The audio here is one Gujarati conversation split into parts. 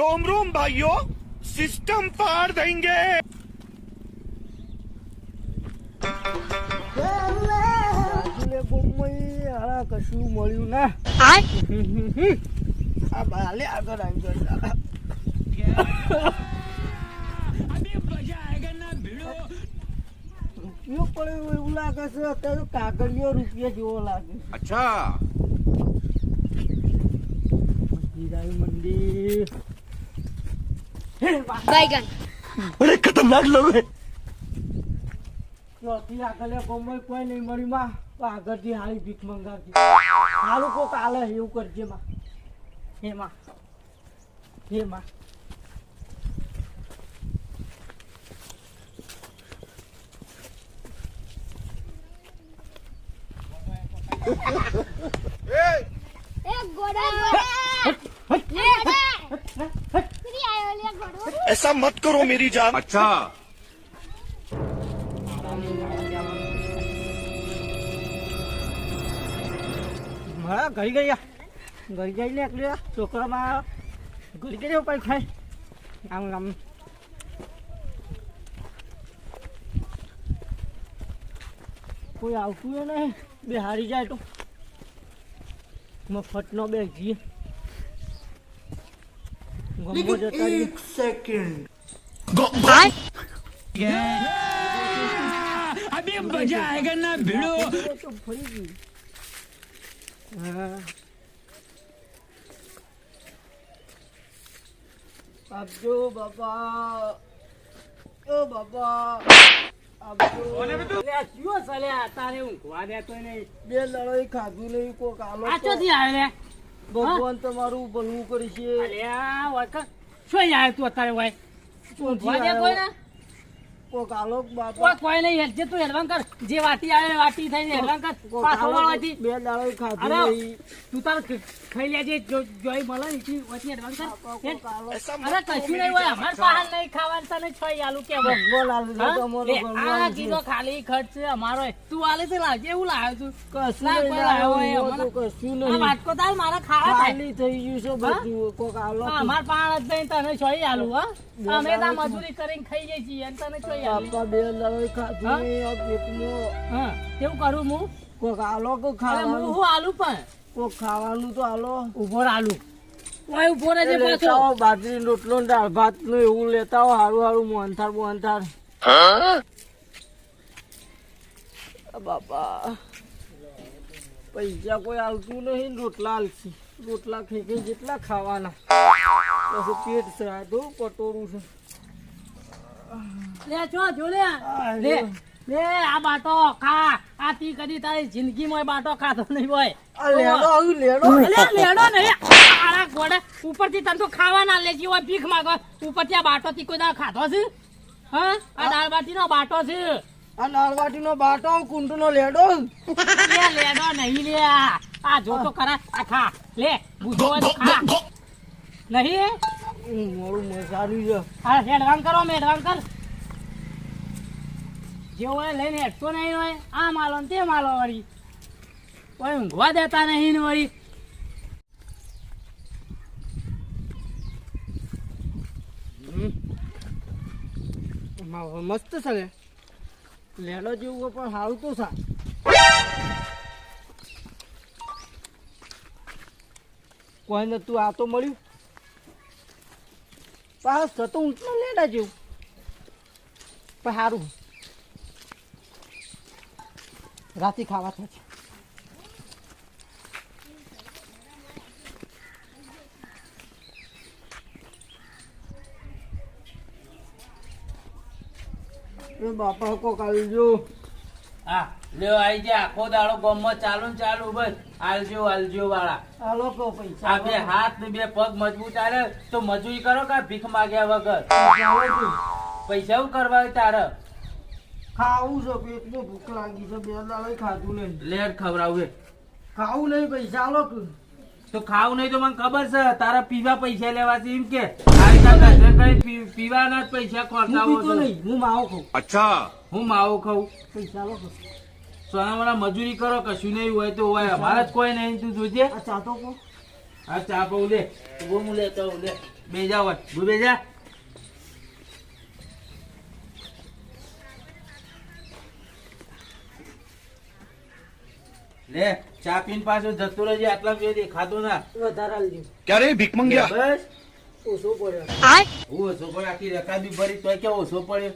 रोम रोम भाइयों सिस्टम पार देंगे રાજુલે ગોમઈ હારા કશું મળ્યું ના આ બાલે આગળ આવી ગયો રૂપિયો પડ્યો એવું લાગે છે અત્યારે તો કાગળિયો રૂપિયા જેવો લાગે अच्छा હીરાઈ મંદિર बैगन अरे खतरनाक लोग हैं ચોથી આગળ ગોમઈ કોઈ નહીં મળી માં તો આગળથી હારી ભીખ મંગાવતી હારું કોક આલે એવું કરજે માં હે માં હે માં एक घोड़ा ले फ्री आयो ले घोड़ो ऐसा मत करो मेरी जान अच्छा હા ઘડી ગયા ઘડી જઈને એટલે છોકરામાં ઘડી ગયો પછી ખાય આમ આમ કોઈ આવતું એ નહીં બે હારી જાય તો મફતનો બે જઈએ ગમો જતા રહીએ. એ તો ફરી ગયું હા આપજો બાપા ઓ બાપા આપજો અલ્યા કયો ચાલ્યા તારે ઊંઘવા દેતો નહીં બે લડાઈ ખાધું નહીં કોક આલો આ તો ચોથી આવે લે ભગવાન તમારું ભલું કરી છે. શું જાય તું અત્યારે ભાઈ કોઈ ને? કોક આલોક બાપા. કોક કોઈ નહીં હેડ જે તું હેડવાન કર. જે વાટી આવે વાટી થઈને હેડવાન કર. પાછો વાળવાથી બે લડાઈ ખાધી અરે તું તાર ખાઈ લેજે જો- જોઈ મળે ને ઈ વચ્ચે હેડવાન કર. અરે કશું નહીં હોય. અમાર પાહન નહીં ખાવાનું તને છોય આલુ કે ભગવાન આલે છે? તમારો આ કીધો ખાલી ખર્ચ અમારો. તું આલે છે લાવજે એવું લાવ્યો તું કશું નહીં કોઈ લાવ્યો કશું આ નહીં. વાટકો તાર મારા ખાવા ખાલી થઈ ગયું છે બધું. કોક આલો અમાર પાણ જ નહીં તને છોઈ આલુ હા? અમે તા મજૂરી કરીને ખાઈ જઈએ છીએ તને છોઈ આલુ બે લડાઈ ખાધું આ પેટમાં હા કેવું કરું હું? કોક આલો કો ખાવાનું. હું આલુ પણ? કોક ખાવાનું તો આલો. ઊભો આલુ. ઓય ઊભો રહેજે પાછો. બાજરી રોટલો ને દાળ ભાતનું એવું લેતા હો હારું હારું મોહનથાળ મોહનથાળ. બાપા. પૈસા કોઈ આવતું નહીં રોટલા આલસી રોટલા ખાઈ જેટલા ખાવાના. પેટ તો પટોરું છે. લે છો જોલે લે. લે આ બાટો ખા. આ તી કદી તારી જિંદગીમાં બાટો ખાતો નહીં હોય. લેડો લેડો. લેડો નહીં. આરા ગોડે ઉપરથી તને તો ખાવા ના લેજી હોય ભીખ માંગો. ઉપરથી આ બાટો તી કોઈ દાળ ખાધો છે? હા? આ દાળ બાટી નો બાટો છે? આ નાળવાટી નો બાટો કુંડ નો લેડો. લે લેડો નહીં લે. આ જો તો ખરા. આ ખા. લે બુધો તો ખા. નહીં? મારું મજાનું છે. આ હેડવાન કરો મેં હેડવાન કર. જે હોય લઈને હેઠતો નહીં હોય. આ માલો ને તે માલો વળી. કોઈ ઊંઘવા દેતા નહીં ને વળી. મસ્ત છે ને લેડો જેવું પણ સારું તો સા કોઈ તું આ તો મળ્યું. પાસ થતો ઊંચનો લેડા જેવું. પણ સારું રાતે ખાવા થશે બાપા કોક આવજો હા લ્યો આવી જા આખો દાડો ગોમમાં ચાલુ ને ચાલુ બસ આલજો આલજો વાળા. હાલો કો પૈસા આ બે હાથ ને બે પગ મજબૂત આલે તો મજૂરી કરો કા ભીખ માગ્યા વગર? પૈસા શું કરવા તારે? ખાવું છે પેટમાં ભૂખ લાગી છે બે દાડે ખાધું નહીં. લેટ ખાવું નહીં પૈસા આલો તું. તો નહીં તો મને ખબર છે તારા પીવા પૈસા લેવા એમ કે. પીવાના જ પૈસા ખર્ચાવો છે. હું માવો ખાઉં. અચ્છા. હું માવો ખાઉં. પૈસા લો મજૂરી કરો કશું નહીં હોય તો હોય. અમારા જ કોઈ નહીં તું જોજે. આ ચા તો આ ચા પઉ લે. હું લેતો લે. બેજા હોય બેજા લે ચા પીન પાછું જતું રહેજે આટલા પીએ ખાધું ના. વધારે ક્યારે? ભીખ મંગ્યા બસ. ઓછો પડ્યો. આય. હું ઓછો પડ્યો આખી રકાબી ભરી તોય કે ઓછો પડ્યો?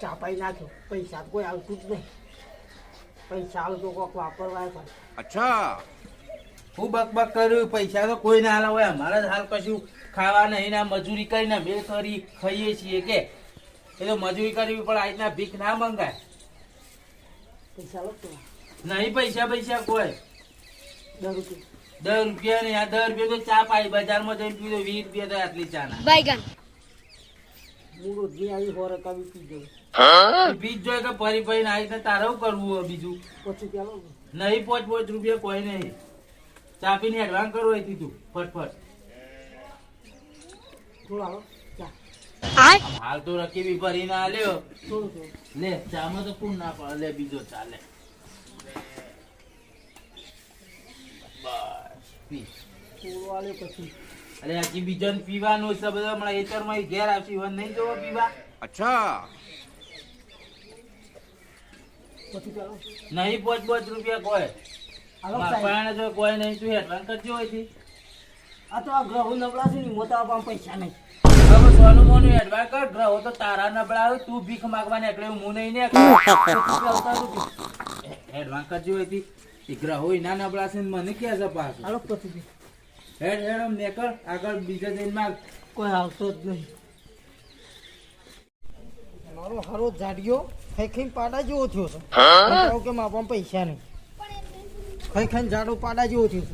ચાપાઈ નાખ્યો. પૈસા કોઈ આવતું જ નહીં. પૈસા આવતો કોક વાપરવા પણ અચ્છા. હું બકબક કર્યું પૈસા તો કોઈ ના હોય અમારે હાલ કશું ખાવા નહીં ના મજૂરી કરીને બે કરી ખાઈએ છીએ કે. એ તો મજૂરી કરવી પણ આજના ભીખ ના મંગાય. નહીં પૈસા પૈસા કોઈ. દસ રૂપિયા. ને આ દસ રૂપિયા તો ચા પાઈ બજારમાં જઈને પીધો વીસ રૂપિયા તો આટલી ચા ના. બાઈગન બીજ જોઈ કે ફરી ફરી આવી તારે કરવું બીજું? નહીં પોચ પોચ રૂપિયા કોઈ નહીં. ચા પીને એડવાન્સ કરો એ દીધું ફટફટ હાલ તો રકીબી ભરી ના લ્યો. લે ચામાં તો કોણ ના પડે. લે બીજો ચાલે અરે હજી બીજો પીવાનો છે બધા. હમણાં એતરમાં ઘેર આવશે. ઇવન નહીં જોવો પીવા. અચ્છા. નહીં પાંચ પાંચ રૂપિયા કોઈ. હાલો મારા સાહેબ. પાણે જો કોઈ નહીં તું એડવાન્સ કરજો હોયથી. આ તો આ ગ્રહો નબળા છે ને મોટા આપવા પૈસા નહીં. હવે સોનું મોનું એડવાન્સ કર ગ્રહો તો તારા નબળા હોય તું ભીખ માંગવા એટલે હું નહીં ને એડવાન્સ કરજો હોયથી. એ ગ્રહો એના નબળા છે ને મને કે છે પાછું હાલો પછી હેડ હેડ આમ નેકળ આગળ બીજા જઈને માગ કોઈ આવતો જ નહીં. મારો હારો જાડ્યો ખાઈને પાડા જેવો થયો છે કે મારા પૈસા નહીં. ખાઈ ખાઈ જાડો પાડા જેવું થયું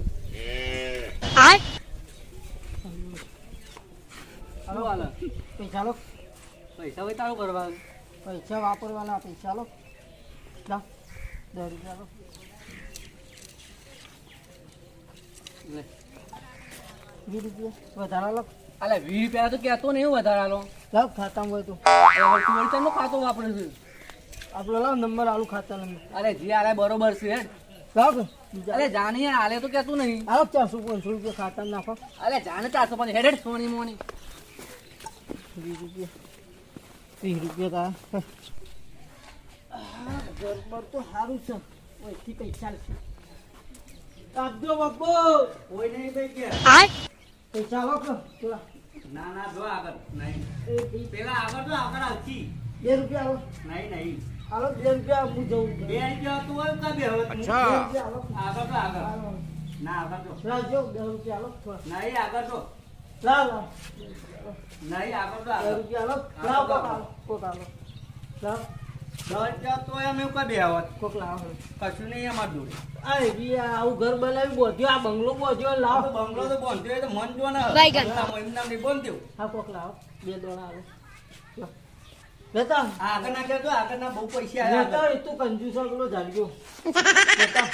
હાલો હાલો. પૈસા લો. પૈસા હોય તારું કરવાનું? પૈસા વાપરવાના પૈસા લો. લા દસ રૂપિયા લો. લે. વીસ રૂપિયા વધારા લો. અલે વીસ રૂપિયા તો કહેતો નહીં વધારાનો લાવ ખાતા હોય તો. હવે તું ખાતો વાપરે છે? આપણે લાવ નંબર આલુ ખાતા નંબર. અરે જી આલે બરોબર છે. હેડ. અરે જાની આલે તો કહેતું નહીં. આલો ચારસો પાંચસો રૂપિયા ખાતામાં નાખો. અરે જાણે ચારસો પાંચ હેડ હેડ સોની મોની. વીસ રૂપિયા. ત્રીસ રૂપિયા તો. સારું છે. ઓયથી પૈસા છે આપજો બાપો. કોઈ નહીં ભાઈ કે. પૈસા ના ના જો આગળ. નહીં. બે- પેલા આગળ તો આગળ આવતી. બે રૂપિયા આવો. નહીં નહીં. હાલો બેન કે હું જઉં બેન કે તું હોય કા બે હવે અચ્છા. આગળ તો આગળ. ના આગળ તો. ના જો બે રૂપિયા હાલો ના એ આગળ તો. ના ના નહીં આગળ તો આગળ. રૂપિયા હાલો ના કોક હાલો. ના કશું નહીં અમાર જોડે. આવું ઘર બનાવી બોધ્યો આ બંગલો બોધ્યો લાવ. બંગલો તો બોંધ્યો મન જો ને બંધ્યો હા કોક લાવો. બે દોડા આવે લેતા આગળના કે તો આગળના બહુ પૈસા આયા તું કંજૂસ પેલો જાડ્યો લેતા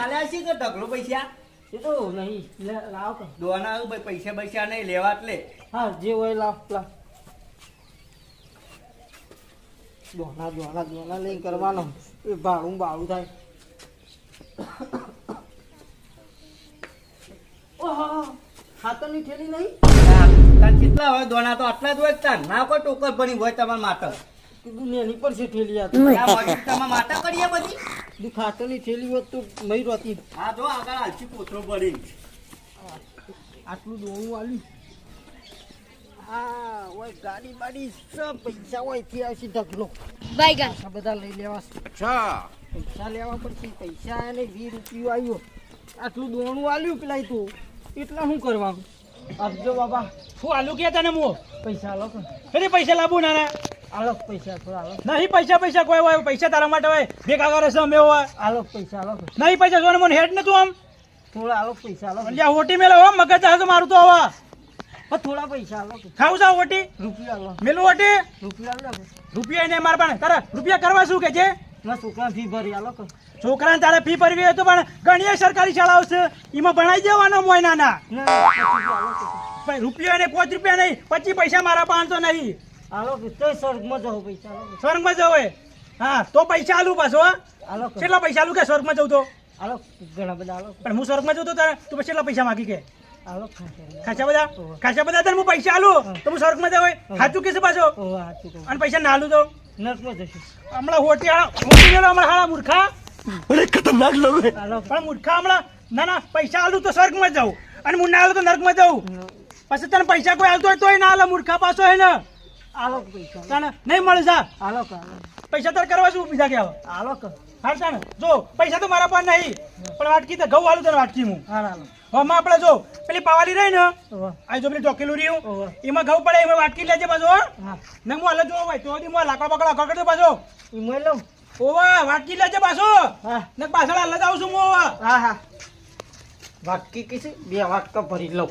આલ્યા છે કે ઢગલો પૈસા? એ તો નહીં લે લાવ કે દોના આવું ભાઈ પૈસા પૈસા નહીં લેવા એટલે હા જે હોય લાવ લાવ. દોણા દોણા દોણા લઈને કરવાનો. એ ભાડું ભાડું થાય. ઓહો ખાતરની થેલી નહીં? તાર કેટલા હોય દોણા તો આટલા જ હોય તાર ના કોઈ ટોકર ભણી હોય તમારા માતા આટલું દોણું હા ગાડી બાડી સબ પૈસા હોયથી આવશે બધા લઈ લેવા. અચ્છા. પૈસા લેવા પડશે. પૈસા અને વીસ રૂપિયો આવ્યો આટલું દોણું આલ્યું પેલા તું. એટલા શું કરવાનું? આપજો બાબા. શું આલુ કે તને મો પૈસા આલો અરે પૈસા લાવું નાના. આલો પૈસા થોડા આલો. નહીં પૈસા પૈસા કોઈ હોય પૈસા તારા માટે હોય. ભેગા કરે છે અમે હોય. આલો પૈસા આલો નહીં પૈસા જોને મને હેડ ને તું આમ. થોડા આલો પૈસા આલો. જ્યાં હોટી મેલો હો મગજ હશે મારું તો હવે થોડા પૈસા આલો ખાવ જા હોટી રૂપિયા આલો. મેલું હોટી રૂપિયા આલો રૂપિયા નહીં માર પણ તારા રૂપિયા કરવા શું કે છે? ના છોકરા ફી ભરી આલો કે છોકરાને તારે ફી ભરવી હોય તો પણ ઘણી સરકારી શાળાઓ છે. એમાં ભણાઈ દેવાનો મોય નાના ના પચીસ પણ રૂપિયા નહીં પાંચ રૂપિયા નહીં પચીસ પૈસા મારા પાંચસો નહીં. તોય સ્વર્ગમાં જાઓ પૈસા સ્વર્ગમાં જવો હા તો પૈસા આલુ પાછો હા? કેટલા પૈસા આલુ કે સ્વર્ગમાં જવું તો? ઘણા બધા પણ હું સ્વર્ગમાં જવું તો તારે તું કેટલા પૈસા માગી કે? ખાચા બધા. ખાચા બધા? તને હું પૈસા આલું? તો હું સ્વર્ગમાં જાવ સાચું કીધું પાછો? અને પૈસા ના આલું તો? નર્કમાં જશું હમણાં હોટી હાળા હોટી હમણાં હાળા મૂર્ખા. અરે ખતરનાક લોકો પણ મૂર્ખા હમણાં ના ના પૈસા આલું તો સ્વર્ગમાં જાઉં. અને હું ના આલું તો નર્કમાં જાઉં. પછી તને પૈસા કોઈ આવતો હોય તોય ના આલો મૂર્ખા પાછો હે ને. આલો પૈસા. નહીં મળે જા. આલો પૈસા તારે કરવા શું બીજા કે આવો? આલો હાલ તને જો પૈસા તો મારા પાસે નહીં. પણ વાટકી તો ઘઉં આલું તને વાટકી હું. હા હાલો. આપણે જો પેલી પાવાલી રહી ને આ જો પેલી ટોકેલું રહ્યું એમાં ઘઉં પડે એમાં વાટકી લેજે પાછો ને હું હાલ જો ભાઈ તો લાકડા બકડા અકળ કરજો પાછો. એમાં લઉં. ઓવા વાટકી લેજે પાછો. ને પાછળ હાલ જ છું વાટકી કીધી? બે વાટકા ભરી લઉં.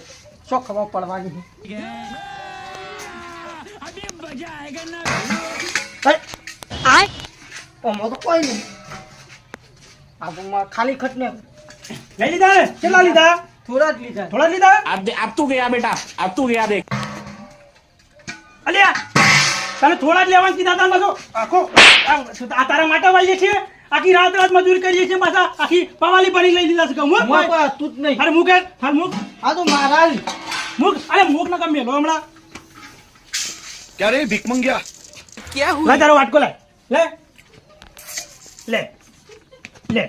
શું ખબર પડવાની? ઓમાં તો કોઈ નહીં. આબુમાં ખાલી ખટને લઈ લીધા કેટલા લીધા? થોડા જ લીધા. થોડા લીધા આપતું ગયા બેટા આપ તું ગયા દેખ. તને થોડા જ લેવાનું કીધા હતા પાછો. આખો આ તારા માટે વાળીએ છે આખી રાત રાત મજૂરી કરીએ છીએ પાછા. આખી પવાલી પડી લઈ લીધા છે કે તું જ નહીં. અરે મૂકે હાલ મૂક. આ તો મહારાજ મૂક. અરે મૂક ના ગમે લો હમણાં. ક્યારે ભીખ મંગ્યા? ક્યાં હું તારો વાટકો લે. લે. લે. લે.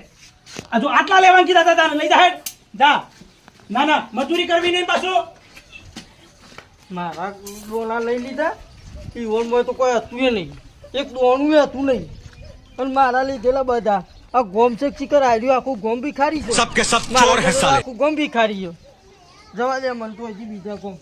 આ જો આટલા લેવાનું કીધા હતા તારે લઈ જા હેડ. જા. ના ના મજૂરી કરવી નહીં પાછું. મારા ગોલા લઈ લીધા? જીવનમાં તો કોઈ હતું નહીં. એક દોણું હતું નહીં. અને મારા લીધેલા બધા. આ ગોમ છે ચિકર આવ્યું આખું ગોમ ભી ખારી છે આખું ગોમ ભી ખારી જવા દે મન તો હજી બીજા ગોમ.